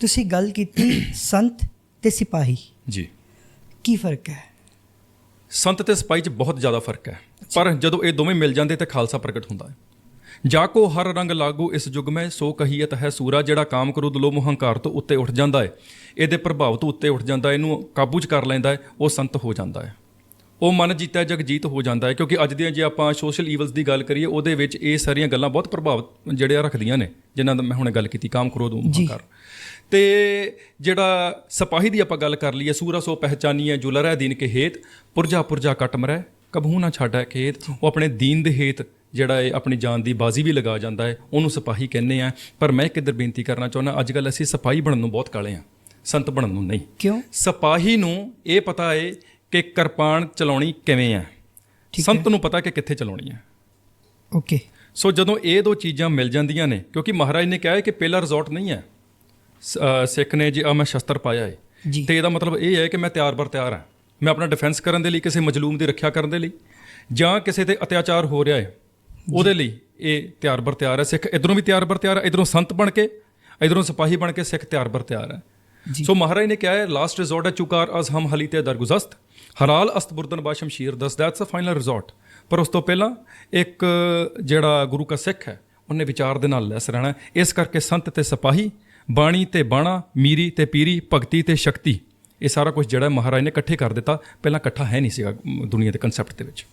ਤੁਸੀਂ ਗੱਲ ਕੀਤੀ ਸੰਤ ਤੇ ਸਿਪਾਹੀ। ਜੀ। ਕੀ ਫ਼ਰਕ ਹੈ? ਸੰਤ ਤੇ ਸਿਪਾਹੀ 'ਚ ਬਹੁਤ ਜ਼ਿਆਦਾ ਫ਼ਰਕ ਹੈ। ਪਰ ਜਦੋਂ ਇਹ ਦੋਵੇਂ ਮਿਲ ਜਾਂਦੇ ਤੇ ਖਾਲਸਾ ਪ੍ਰਗਟ ਹੁੰਦਾ ਹੈ। ਜਾ ਕੋ ਹਰ ਰੰਗ ਲਾਗੂ ਇਸ ਯੁਗ ਮੈਂ ਸੋ ਕਹੀਅਤ ਹੈ ਸੂਰਾ ਜਿਹੜਾ ਕਾਮ ਕ੍ਰੋਧ ਲੋਭ ਹੰਕਾਰ ਤੋਂ ਉੱਤੇ ਉੱਠ ਜਾਂਦਾ ਹੈ। ਇਹਦੇ ਪ੍ਰਭਾਵ ਤੋਂ ਉੱਤੇ ਉੱਠ ਜਾਂਦਾ ਇਹਨੂੰ ਕਾਬੂ 'ਚ ਕਰ ਲੈਂਦਾ ਹੈ ਉਹ ਸੰਤ ਹੋ ਜਾਂਦਾ ਹੈ। ਉਹ ਮਨ ਜੀਤਾ ਜਗਜੀਤ ਹੋ ਜਾਂਦਾ ਹੈ ਕਿਉਂਕਿ ਅੱਜ ਦੀਆਂ ਜੇ ਆਪਾਂ ਸੋਸ਼ਲ ਈਵਲਸ ਦੀ ਗੱਲ ਕਰੀਏ ਉਹਦੇ ਵਿੱਚ ਇਹ ਸਾਰੀਆਂ ਗੱਲਾਂ ਬਹੁਤ ਪ੍ਰਭਾਵ ਜਿਹੜੇ ਰੱਖਦੀਆਂ ਨੇ ਜਿਨ੍ਹਾਂ ਦਾ ਮੈਂ ਹੁਣੇ ਗੱਲ ਕੀਤੀ ਕਾਮ ਕ੍ਰੋਧ ਹੰਕਾਰ ਤੇ ਜਿਹੜਾ ਸਿਪਾਹੀ ਦੀ ਆਪਾਂ ਗੱਲ ਕਰ ਲਈਏ ਸੂਰਾ ਸੋ ਪਹਿਚਾਨੀਏ ਜੋ ਲਰੈ ਦੀਨ ਕੇ ਹੇਤ ਪੁਰਜਾ ਪੁਰਜਾ ਕਟ ਮਰੈ ਕਬਹੂ ਨਾ ਛਾੜੈ ਖੇਤ ਉਹ ਆਪਣੇ ਦੀਨ ਦੇ ਹੇਤ ਜਿਹੜਾ ਹੈ ਆਪਣੀ ਜਾਨ ਦੀ ਬਾਜ਼ੀ ਵੀ ਲਗਾ ਜਾਂਦਾ ਹੈ ਉਹਨੂੰ ਸਿਪਾਹੀ ਕਹਿੰਦੇ ਆ। ਪਰ ਮੈਂ ਕਿੱਧਰ ਬੇਨਤੀ ਕਰਨਾ ਚਾਹੁੰਦਾ ਅੱਜ ਕੱਲ ਅਸੀਂ ਸਿਪਾਹੀ ਬਣਨ ਨੂੰ ਬਹੁਤ ਕਾਲੇ ਆ ਸੰਤ ਬਣਨ ਨੂੰ ਨਹੀਂ। ਕਿਉਂ? ਸਿਪਾਹੀ ਨੂੰ ਇਹ ਪਤਾ ਹੈ ਕਿ ਕਿਰਪਾਨ ਚਲਾਉਣੀ ਕਿਵੇਂ ਆ? ਸੰਤ ਨੂੰ ਪਤਾ ਕਿ ਕਿੱਥੇ ਚਲਾਉਣੀ ਹੈ ਓਕੇ ਸੋ ਜਦੋਂ ਇਹ ਦੋ ਚੀਜ਼ਾਂ ਮਿਲ ਜਾਂਦੀਆਂ ਨੇ ਕਿਉਂਕਿ ਮਹਾਰਾਜ ਨੇ ਕਿਹਾ ਹੈ ਕਿ ਪਹਿਲਾ ਰਿਜ਼ੋਰਟ ਨਹੀਂ ਹੈ। ਸਿੱਖ ਨੇ ਜੀ ਆ ਮੈਂ ਸ਼ਸਤਰ ਪਾਇਆ ਹੈ ਤੇ ਇਹਦਾ ਮਤਲਬ ਇਹ ਹੈ ਕਿ ਮੈਂ ਤਿਆਰ ਬਰ ਤਿਆਰ ਹਾਂ। ਮੈਂ ਆਪਣਾ ਡਿਫੈਂਸ ਕਰਨ ਦੇ ਲਈ ਕਿਸੇ ਮਜਲੂਮ ਦੀ ਰੱਖਿਆ ਕਰਨ ਦੇ ਲਈ ਜਾਂ ਕਿਸੇ ਤੇ ਅਤਿਆਚਾਰ ਹੋ ਰਿਹਾ ਹੈ ਉਹਦੇ ਲਈ ਇਹ ਤਿਆਰ ਬਰ ਤਿਆਰ ਹੈ। ਸਿੱਖ ਇਧਰੋਂ ਵੀ ਤਿਆਰ ਬਰ ਤਿਆਰ ਹੈ ਇਧਰੋਂ ਸੰਤ ਬਣ ਕੇ ਇਧਰੋਂ ਸਿਪਾਹੀ ਬਣ ਕੇ ਸਿੱਖ ਤਿਆਰ ਬਰ ਤਿਆਰ ਹੈ। ਸੋ ਮਹਾਰਾਜ ਨੇ ਕਿਹਾ ਹੈ ਲਾਸਟ ਰਿਜ਼ੋਰਟ ਹੈ ਚੁਕਾਰ ਅਜ਼ ਹਮ ਹਲੀ ਤੇ ਦਰਗੁਜ਼ਸਤ ਹਰਾਲ ਅਸਤ ਬੁਰਦਨ ਬਾ ਸ਼ਮਸ਼ੀਰ ਦਸ ਦੈਟਸ ਅ ਫਾਈਨਲ ਰਿਜ਼ੋਰਟ ਪਰ ਉਸ ਤੋਂ ਪਹਿਲਾਂ ਇੱਕ ਜਿਹੜਾ ਗੁਰੂ ਕਾ ਸਿੱਖ ਹੈ ਉਹਨੇ ਵਿਚਾਰ ਦੇ ਨਾਲ ਲੈਸ ਰਹਿਣਾ ਇਸ ਕਰਕੇ ਸੰਤ ਤੇ ਸਿਪਾਹੀ ਬਾਣੀ ਤੇ ਬਾਣਾ ਮੀਰੀ ਤੇ ਪੀਰੀ ਭਗਤੀ ਤੇ ਸ਼ਕਤੀ ਇਹ ਸਾਰਾ ਕੁਝ ਜਿਹੜਾ ਮਹਾਰਾਜ ਨੇ ਇਕੱਠੇ ਕਰ ਦਿੱਤਾ ਪਹਿਲਾਂ ਇਕੱਠਾ ਹੈ ਨਹੀਂ ਸੀਗਾ ਦੁਨੀਆ ਦੇ ਕਨਸੈਪਟ ਦੇ ਵਿੱਚ